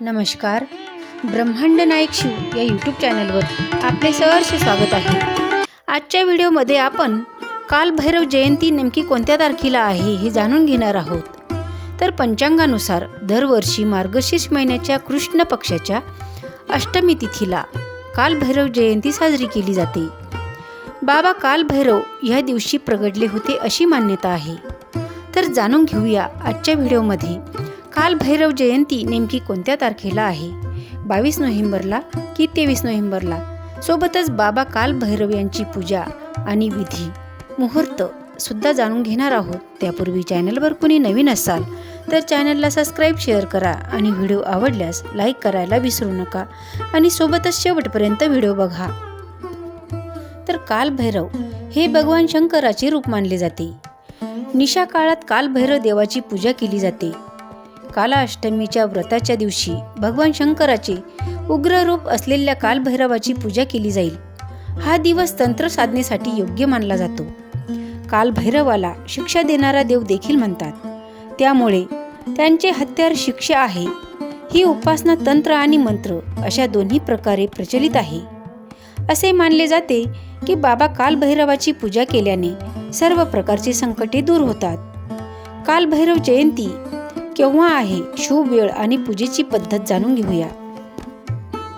नमस्कार. ब्रह्मांड नायक शिव या यूट्यूब चॅनलवर आपले सहर्ष स्वागत आहे. आजच्या व्हिडिओमध्ये आपण कालभैरव जयंती नेमकी कोणत्या तारखेला आहे हे जाणून घेणार आहोत. तर पंचांगानुसार दरवर्षी मार्गशीर्ष महिन्याच्या कृष्ण पक्षाच्या अष्टमी तिथीला कालभैरव जयंती साजरी केली जाते. बाबा कालभैरव ह्या दिवशी प्रगटले होते अशी मान्यता आहे. तर जाणून घेऊया आजच्या व्हिडिओमध्ये काल भैरव जयंती नेमकी कोणत्या तारखेला आहे? बावीस नोव्हेंबरला की तेवीस नोव्हेंबरला? सोबतच बाबा काल भैरव यांची पूजा आणि विधी. मुहूर्त सुद्धा जाणून घेणार आहोत. त्यापूर्वी चॅनलवर कुणी नवीन असाल तर चॅनलला सबस्क्राईब शेअर करा आणि व्हिडिओ आवडल्यास लाईक करायला विसरू नका आणि सोबतच शेवटपर्यंत व्हिडिओ बघा. तर कालभैरव हे भगवान शंकराचे रूप मानले जाते. निशा काळात कालभैरव देवाची पूजा केली जाते. कालाअष्टमीच्या व्रताच्या दिवशी भगवान शंकराचे उग्र रूप असलेल्या कालभैरवाची पूजा केली जाईल. हा दिवस तंत्र साधनेसाठी योग्य मानला जातो. कालभैरवाला शिक्षा देणारा देव देखील म्हणतात. त्यामुळे त्यांचे हत्यार शिक्षा आहे. ही उपासना तंत्र आणि मंत्र अशा दोन्ही प्रकारे प्रचलित आहे. असे मानले जाते की बाबा कालभैरवाची पूजा केल्याने सर्व प्रकारची संकटे दूर होतात. कालभैरव जयंती केव्हा आहे शुभ वेळ आणि पूजेची पद्धत जाणून घेऊया.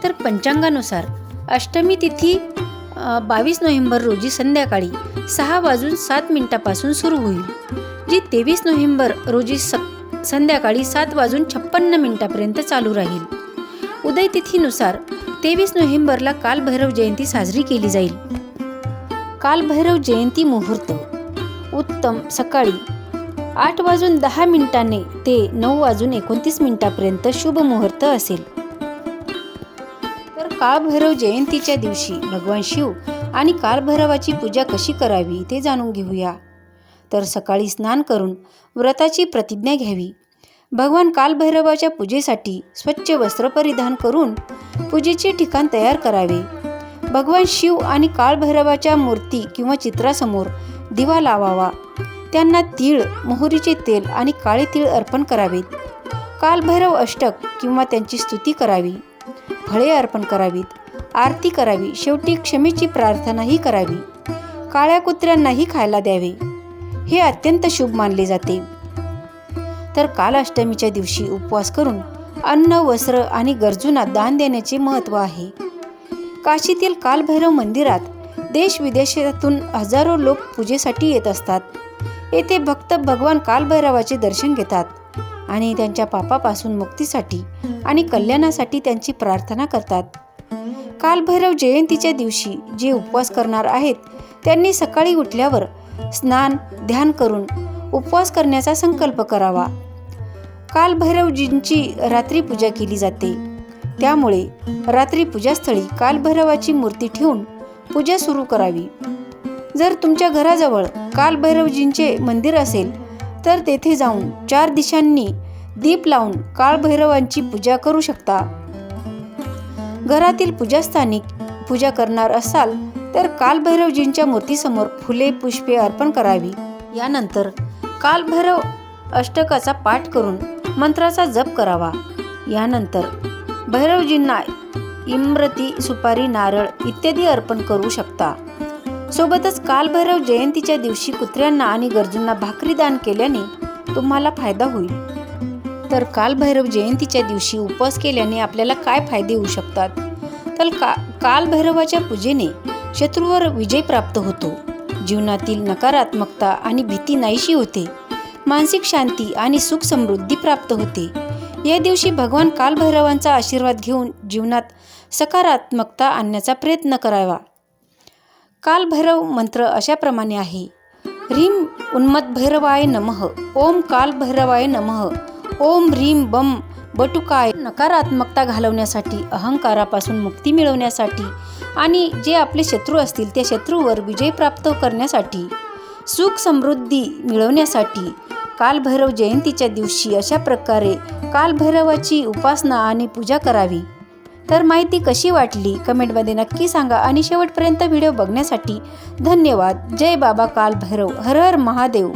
तर पंचांगानुसार अष्टमी तिथी बावीस नोव्हेंबर रोजी संध्याकाळी सहा वाजून सात मिनिटापासून सुरू होईल जी तेवीस नोव्हेंबर रोजी स संध्याकाळी सात वाजून छप्पन्न मिनिटापर्यंत चालू राहील. उदय तिथीनुसार तेवीस नोव्हेंबरला कालभैरव जयंती साजरी केली जाईल. कालभैरव जयंती मुहूर्त उत्तम सकाळी आठ वाजून दहा मिनिटांनी ते नऊ वाजून एकोणतीस मिनिटापर्यंत शुभ मुहूर्त असेल. तर काळभैरव जयंतीच्या दिवशी भगवान शिव आणि कालभैरवाची पूजा कशी करावी ते जाणून घेऊया. तर सकाळी स्नान करून व्रताची प्रतिज्ञा घ्यावी. भगवान कालभैरवाच्या पूजेसाठी स्वच्छ वस्त्र परिधान करून पूजेचे ठिकाण तयार करावे. भगवान शिव आणि काळभैरवाच्या मूर्ती किंवा चित्रासमोर दिवा लावावा. त्यांना तीळ मोहरीचे तेल आणि काळे तीळ अर्पण करावेत कालभैरव अष्टक किंवा त्यांची स्तुती करावी. फळे अर्पण करावीत. आरती करावी. शेवटी क्षमेची प्रार्थनाही करावी. काळ्या कुत्र्यांनाही खायला द्यावे. हे अत्यंत शुभ मानले जाते. तर कालाष्टमीच्या दिवशी उपवास करून अन्न वस्त्र आणि गरजूंना दान देण्याचे महत्त्व आहे. काशीतील कालभैरव मंदिरात देश विदेशातून हजारो लोक पूजेसाठी येत असतात. येथे भक्त भगवान कालभैरवाचे दर्शन घेतात आणि त्यांच्या पापापासून मुक्तीसाठी आणि कल्याणासाठी त्यांची प्रार्थना करतात. कालभैरव जयंतीच्या दिवशी जे उपवास करणार आहेत त्यांनी सकाळी उठल्यावर स्नान ध्यान करून उपवास करण्याचा संकल्प करावा. कालभैरवजींची रात्री पूजा केली जाते. त्यामुळे रात्री पूजास्थळी कालभैरवाची मूर्ती ठेवून पूजा सुरू करावी. जर तुमच्या घराजवळ कालभैरवजींचे मंदिर असेल तर तेथे जाऊन चार दिशांनी दीप लावून काळभैरवांची पूजा करू शकता. घरातील पूजास्थानी पूजा करणार असाल तर कालभैरवजींच्या मूर्तीसमोर फुले पुष्पे अर्पण करावी. यानंतर कालभैरव अष्टकाचा पाठ करून मंत्राचा जप करावा. यानंतर भैरवजींना इम्रती सुपारी नारळ इत्यादी अर्पण करू शकता. सोबतच कालभैरव जयंतीच्या दिवशी कुत्र्यांना आणि गरजूंना भाकरी दान केल्याने तुम्हाला फायदा होईल. तर कालभैरव जयंतीच्या दिवशी उपवास केल्याने आपल्याला काय फायदे होऊ शकतात? तर का कालभैरवाच्या पूजेने शत्रूवर विजय प्राप्त होतो. जीवनातील नकारात्मकता आणि भीती नाहीशी होते. मानसिक शांती आणि सुख समृद्धी प्राप्त होते. या दिवशी भगवान कालभैरवांचा आशीर्वाद घेऊन जीवनात सकारात्मकता आणण्याचा प्रयत्न करावा. कालभैरव मंत्र अशाप्रमाणे आहे. ह्रीम उन्मत भैरवाय नमः. ओम काल भैरवाय नमः. ओम ह्रीम बम बटुकाय. नकारात्मकता घालवण्यासाठी अहंकारापासून मुक्ती मिळवण्यासाठी आणि जे आपले शत्रू असतील त्या शत्रूवर विजय प्राप्त करण्यासाठी सुख समृद्धी मिळवण्यासाठी कालभैरव जयंतीच्या दिवशी अशा प्रकारे कालभैरवाची उपासना आणि पूजा करावी. तर माहिती कशी वाटली? कमेंटमध्ये नक्की सांगा आणि शेवटपर्यंत व्हिडिओ बघण्यासाठी धन्यवाद. जय बाबा काल भैरव हर हर महादेव.